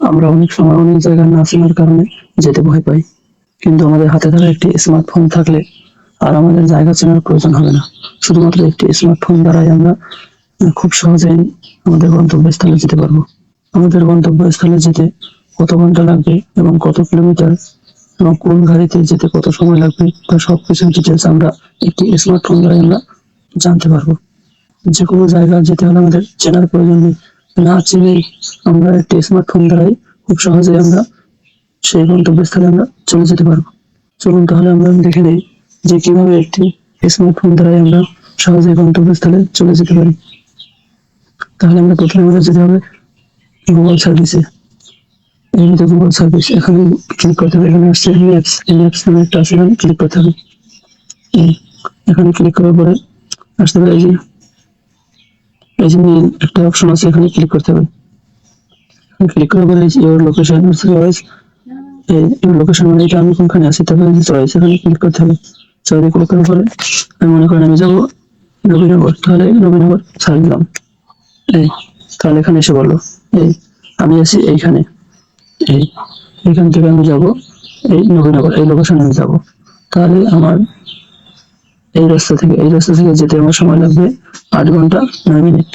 আমরা অনেক সময় অনেক জায়গায় না চেনার কারণে যেতে ভয় পাই। কিন্তু আমাদের হাতে থাকা একটি স্মার্টফোন থাকলে আর আমাদের জায়গা চেনার প্রয়োজন হবে না। শুধুমাত্র একটি স্মার্টফোন দ্বারাই আমরা খুব সহজেই আমাদের গন্তব্যস্থলে যেতে পারব। আমাদের গন্তব্যস্থলে যেতে কত ঘণ্টা লাগবে এবং কত কিলোমিটার এবং কোন গাড়িতে যেতে কত সময় লাগবে তা সব কিছু ডিটেলস আমরা একটি স্মার্টফোন দ্বারাই আমরা জানতে পারব। যে কোনো জায়গা যেতে হলে আমাদের চেনার প্রয়োজন নেই। না চিনেই আমরা একটি স্মার্টফোন দ্বারাই খুব সহজেই আমরা সেই গন্তব্যস্থলে আমরা চলে যেতে পারব। চলুন তাহলে আমরা দেখে নিই যে কীভাবে একটি স্মার্টফোন দ্বারাই আমরা সহজেই গন্তব্যস্থলে চলে যেতে পারি। তাহলে আমরা প্রথমে আমাদের যেতে হবে গুগল সার্ভিসে এই যে গুগল সার্ভিস এখানে ক্লিক করতে হবে। এখানে আসছে ম্যাপস এই ম্যাপস নামে একটা আছে, এখানে ক্লিক করতে হবে। এখানে ক্লিক করার পরে আসতে পারে যে এই যে একটা অপশন আছে, এখানে ক্লিক করতে হবে। ক্লিক করার পরে your location choice your location মানে আমি কোনখানে আছি, তারপরে চয়েস এখানে ক্লিক করতে হবে। চয়েসে ক্লিক করার পরে আমি মনে করেন আমি যাব রবিনগর তাহলে রবিনগর ছাড় দিলাম এই, তাহলে এখানে এসে বলল, এই, আমি আছি এইখানে। এই, এখান থেকে আমি যাব, এই নবীনগর, এই লোকেশনে আমি যাব। তাহলে আমার এই রাস্তা থেকে, এই রাস্তা থেকে যেতে আমার সময় লাগবে আট ঘণ্টা, নয় মিনিট।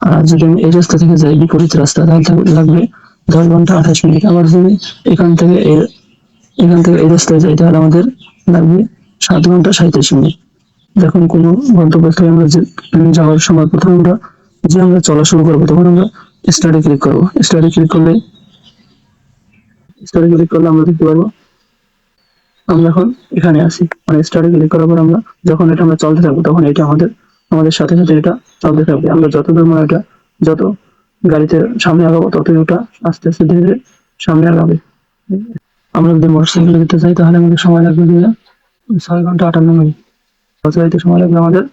আর যদি আমি এই রাস্তা থেকে যাই, বিপরীত রাস্তা তাহলে লাগবে দশ ঘণ্টা আঠাশ মিনিট। আবার যদি এখান থেকে এখান থেকে এই রাস্তায় যাই, তাহলে আমাদের লাগবে সাত ঘণ্টা সাঁত্রিশ মিনিট। যখন কোনো গন্তব্যস্থলে আমরা যে- যাওয়ার সময় প্রথমে আমরা যে আমরা চলা শুরু করব, তখন আমরা স্টার্টে ক্লিক করব। স্টার্টে ক্লিক করলে স্টার্টে ক্লিক করলে আমরা দেখতে পারব আমরা এখন এখানে আছি মানে স্টার্টে ক্লিক করার পর আমরা যখন এটা আমরা চলতে থাকব, তখন এটা আমাদের আমাদের সাথে সাথে এটা চলতে থাকবে। আমরা যত দূর মানে এটা, যত গাড়িতে সামনে আগাবো, ততই ওটা আস্তে আস্তে ধীরে ধীরে সামনে আগাবে। আমরা যদি মোটরসাইকেলে যেতে চাই, তাহলে আমাদের সময় লাগবে ছয় ঘণ্টা আটান্ন মিনিট। বাস সময় লাগবে আমাদের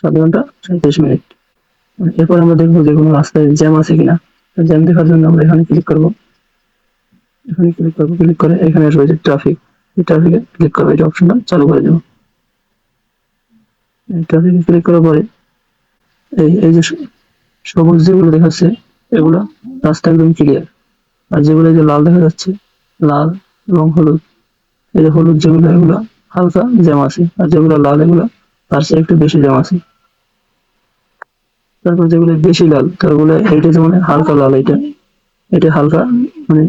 সাত ঘণ্টা সাঁত্রিশ মিনিট। এরপর আমরা দেখব যে কোনো রাস্তায় জ্যাম আছে কিনা। জ্যাম দেখার জন্য আমরা এখানে ক্লিক করব। এখানে ক্লিক করব ক্লিক করে এখানে রয়েছে ট্রাফিক ট্রাফিকে ক্লিক করব এই অপশনটা চালু করে দেবো। ট্রাফিকে ক্লিক করার পরে এই এই যে সবুজ যেগুলো দেখাচ্ছে, এগুলো রাস্তা একদম ক্লিয়ার আর যেগুলো যে লাল দেখা যাচ্ছে, লাল এবং হলুদ। এই যে হলুদ যেগুলো, এগুলো হালকা জ্যাম আছে। আর যেগুলো লাল, এগুলো তার চেয়ে একটু বেশি জ্যাম আছে। তারপর যেগুলো বেশি লাল তারগুলো এইটা যেমন হালকা লাল এটা এটা হালকা মানে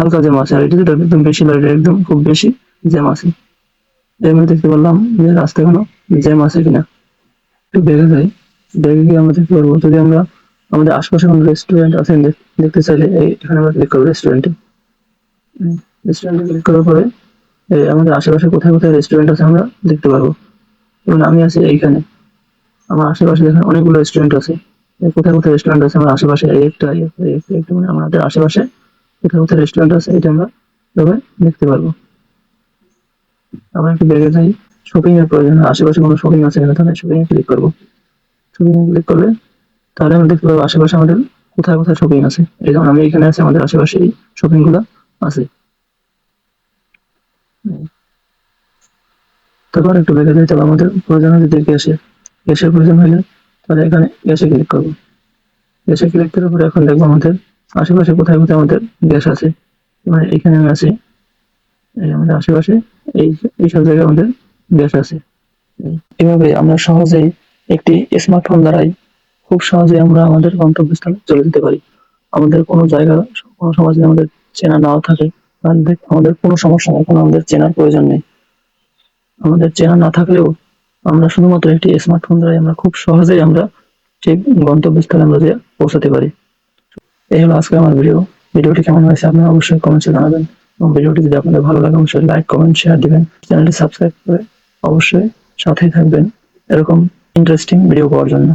হালকা জ্যাম আছে। আর এটা যেটা একদম বেশি লাল এটা একদম খুব বেশি জ্যাম আছে। এবার দেখতে পারলাম যে রাস্তায় কোনো জ্যাম আছে কিনা। একটু বেড়ে যায় দেখে গিয়ে আমরা দেখতে পারব। যদি আমরা আমাদের আশপাশে কোনো রেস্টুরেন্ট আছে দেখতে চাইলে এই এখানে আমরা ক্লিক করব রেস্টুরেন্টে রেস্টুরেন্টে ক্লিক করার পরে এই আমাদের আশেপাশে কোথায় কোথায় রেস্টুরেন্ট আছে আমরা দেখতে পারব। যেমন আমি আছি এইখানে। আমার আশেপাশে দেখেন অনেকগুলো রেস্টুরেন্ট আছে। কোথায় কোথায় রেস্টুরেন্ট আছে, আমার আশেপাশে এই একটা মানে আমাদের আশেপাশে কোথায় কোথায় রেস্টুরেন্ট আছে, এটা আমরা এভাবে দেখতে পারব। আবার একটু বেড়ে যাই। শপিং এর প্রয়োজন, আশেপাশে কোনো শপিং আছে কিনা, তাহলে শপিং এ ক্লিক করব। শপিং এ ক্লিক করলে তাহলে আমরা দেখতে পারব আশেপাশে আমাদের কোথায় কোথায় শপিং আছে। এই যেমন আমি এখানে আছি, আমাদের আশেপাশে এই শপিংগুলো আছে। তারপর একটু বেড়ে যাই, তাহলে আমাদের প্রয়োজন হয় যদি গ্যাসের গ্যাসের প্রয়োজন হলে তাহলে এখানে গ্যাসে ক্লিক করব। গ্যাসে ক্লিক করার পরে এখন দেখব আমাদের আশেপাশে কোথায় কোথায় আমাদের গ্যাস আছে মানে এখানে আছি, এই আমাদের আশেপাশে, এই এইসব জায়গায় আমাদের গ্যাস আছে। এভাবে আমরা সহজেই একটি স্মার্টফোন দ্বারাই খুব সহজে আমরা আমাদের গন্তব্যস্থলে চলে যেতে পারি। আমাদের কোনো জায়গা, কোনো সময় যদি আমাদের চেনা নাও থাকে তাহলে আমাদের কোনো সমস্যা নেই কোনো আমাদের চেনার প্রয়োজন নেই। আমাদের চেনা না থাকলেও আমরা শুধুমাত্র একটি স্মার্টফোন দ্বারাই আমরা খুব সহজেই আমরা ঠিক গন্তব্যস্থলে আমরা যে পৌঁছাতে পারি। এই হলো আজকে আমার ভিডিও ভিডিওটি কেমন হয়েছে আপনারা অবশ্যই কমেন্টে জানাবেন এবং ভিডিওটি যদি আপনাদের ভালো লাগে, অবশ্যই লাইক কমেন্ট শেয়ার দিবেন। চ্যানেলটি সাবস্ক্রাইব করে অবশ্যই সাথেই থাকবেন। এরকম ইন্টারেস্টিং ভিডিও পাওয়ার জন্য।